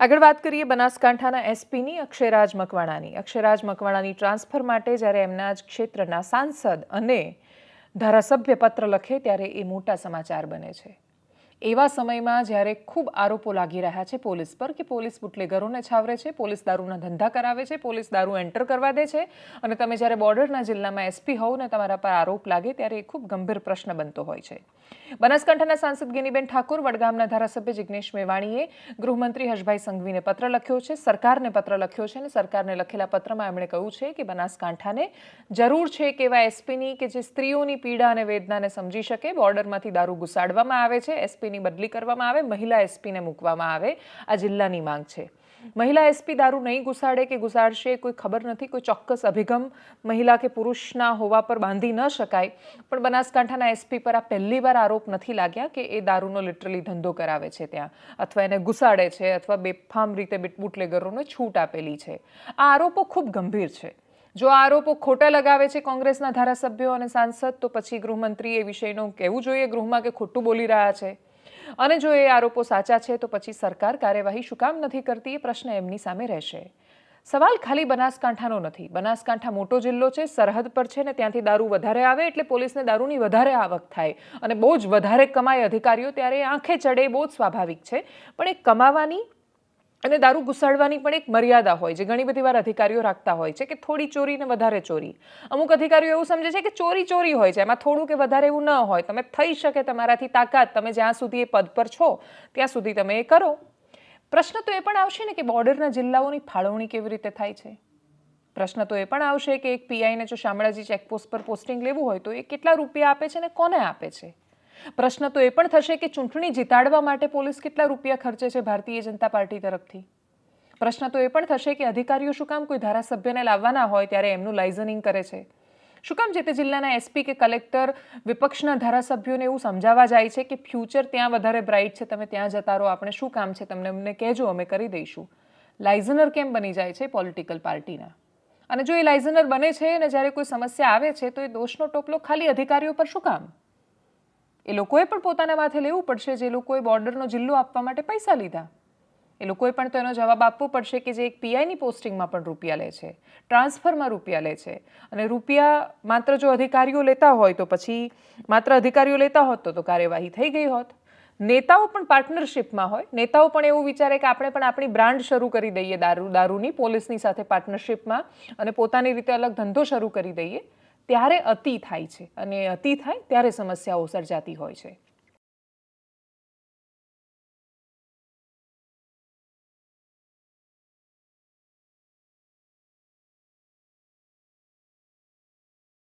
આગળ વાત કરીએ બનાસકાંઠાના એસપીની અક્ષયરાજ મકવાણાની. અક્ષયરાજ મકવાણાની ટ્રાન્સફર માટે જ્યારે એમના જ ક્ષેત્રના સાંસદ અને ધારાસભ્ય પત્ર લખે ત્યારે એ મોટા સમાચાર બને છે. એવા સમયમાં જ્યારે ખૂબ આરોપો લાગી રહ્યા છે પોલીસ પર કે પોલીસ બુટલેગરોને છાવરે છે, પોલીસ દારૂના ધંધા કરાવે છે, પોલીસ દારૂ એન્ટર કરવા દે છે અને તમે જ્યારે બોર્ડરના જિલ્લામાં એસપી હોવ ને તમારા પર આરોપ લાગે ત્યારે એ ખૂબ ગંભીર પ્રશ્ન બનતો હોય છે. બનાસકાંઠાના સાંસદ ગિનીબેન ઠાકોર, વડગામના ધારાસભ્ય જિગ્નેશ મેવાણીએ ગૃહમંત્રી હર્ષભાઈ સંઘવીને પત્ર લખ્યો છે, સરકારને પત્ર લખ્યો છે અને સરકારને લખેલા પત્રમાં એમણે કહ્યું છે કે બનાસકાંઠાને જરૂર છે કે એવા એસપીની કે જે સ્ત્રીઓની પીડા અને વેદનાને સમજી શકે, બોર્ડરમાંથી દારૂ ઘુસાડવામાં આવે છે એસપીની બદલી કરવામાં આવે, મહિલા એસપીને મૂકવામાં આવે. આ જિલ્લાની માંગ છે. મહિલા એસપી દારૂ નહીં ઘુસાડે કે ઘુસાડશે કોઈ ખબર નથી, કોઈ ચોક્કસ અભિગમ મહિલા કે પુરુષના હોવા પર બાંધી ન શકાય. પણ બનાસકાંઠાના એસપી પર આ પહેલી વાર આરોપ નથી લાગ્યા કે એ દારૂનો લિટરલી ધંધો કરાવે છે ત્યાં. અથવા એને ઘુસાડે છે અથવા બેફામ રીતે બુટલેગરોને છૂટ આપેલી છે. આ આરોપો ખૂબ ગંભીર છે. જો આરોપો ખોટા લગાવે છે કોંગ્રેસના ધારાસભ્યો અને સાંસદ, તો પછી ગૃહમંત્રી એ વિષયનું કહેવું જોઈએ? ગૃહમાં કે ખોટું બોલી રહ્યા છે? અને જો એ આરોપો સાચા છે, તો પછી સરકાર કાર્યવાહી શું કામ નથી કરતી એ પ્રશ્ન એમની સામે રહેશે. સવાલ ખાલી બનાસકાંઠાનો નથી. બનાસકાંઠા મોટો જિલ્લો છે, સરહદ પર છે ને ત્યાંથી દારૂ વધારે આવે એટલે પોલીસને દારૂની વધારે આવક થાય. અને બહુ જ વધારે કમાય અધિકારીઓ ત્યારે આંખે ચડે બહુ જ સ્વાભાવિક છે. પણ એ કમાવાની અને દારૂ ઘુસાડવાની પણ એક મર્યાદા હોય છે ઘણી બધી વાર અધિકારીઓ રાખતા હોય છે કે થોડી ચોરી ને વધારે ચોરી. અમુક અધિકારીઓ એવું સમજે છે કે ચોરી ચોરી હોય છે, એમાં થોડું કે વધારે એવું ન હોય. તમે થઈ શકે તમારાથી તાકાત, તમે જ્યાં સુધી એ પદ પર છો, ત્યાં સુધી તમે એ કરો. પ્રશ્ન તો એ પણ આવશે ને કે બોર્ડરના જિલ્લાઓની ફાળવણી કેવી રીતે થાય છે? પ્રશ્ન તો એ પણ આવશે કે એક પીઆઈને જો શામળાજી ચેકપોસ્ટ પર પોસ્ટિંગ લેવું હોય તો એ કેટલા રૂપિયા આપે છે ને કોને આપે છે? પ્રશ્ન તો એ પણ થશે કે ચૂંટણી જીતાડવા માટે પોલીસ કેટલા રૂપિયા ખર્ચે છે ભારતીય જનતા પાર્ટી તરફથી? પ્રશ્ન તો એ પણ થશે કે અધિકારીઓ શું કામ કોઈ ધારાસભ્યને લાવવાના હોય ત્યારે એમનું લાઇઝનિંગ કરે છે? શું કામ જે તે જિલ્લાના એસપી કે કલેક્ટર વિપક્ષના ધારાસભ્યોને એવું સમજાવવા જાય છે કે ફ્યુચર ત્યાં વધારે બ્રાઇટ છે, તમે ત્યાં જતા રહો, આપણે શું કામ છે, તમને અમને કહેજો, અમે કરી દઈશું. લાઇઝનર કેમ બની જાય છે પોલિટિકલ પાર્ટીના? અને જો એ લાઇઝનર બને છે અને જ્યારે કોઈ સમસ્યા આવે છે, તો એ દોષનો ટોપલો ખાલી અધિકારીઓ પર શું કામ? એ લોકોએ પણ પોતાના માથે લેવું પડશે જે લોકોએ બોર્ડરનો જિલ્લો આપવા માટે પૈસા લીધા. એ લોકોએ પણ તો એનો જવાબ આપવો પડશે કે જે એક પીઆઈની પોસ્ટિંગમાં પણ રૂપિયા લે છે, ટ્રાન્સફરમાં રૂપિયા લે છે. અને રૂપિયા માત્ર જો અધિકારીઓ લેતા હોય તો પછી માત્ર અધિકારીઓ લેતા હોત તો કાર્યવાહી થઈ ગઈ હોત. નેતાઓ પણ પાર્ટનરશિપમાં હોય. નેતાઓ પણ એવું વિચારે કે આપણે પણ આપણી બ્રાન્ડ શરૂ કરી દઈએ દારૂ, દારૂની પોલીસની સાથે પાર્ટનરશિપમાં અને પોતાની રીતે અલગ ધંધો શરૂ કરી દઈએ. ત્યારે અતિ થાય છે. અને અતિ થાય ત્યારે સમસ્યાઓ સર્જાતી હોય છે.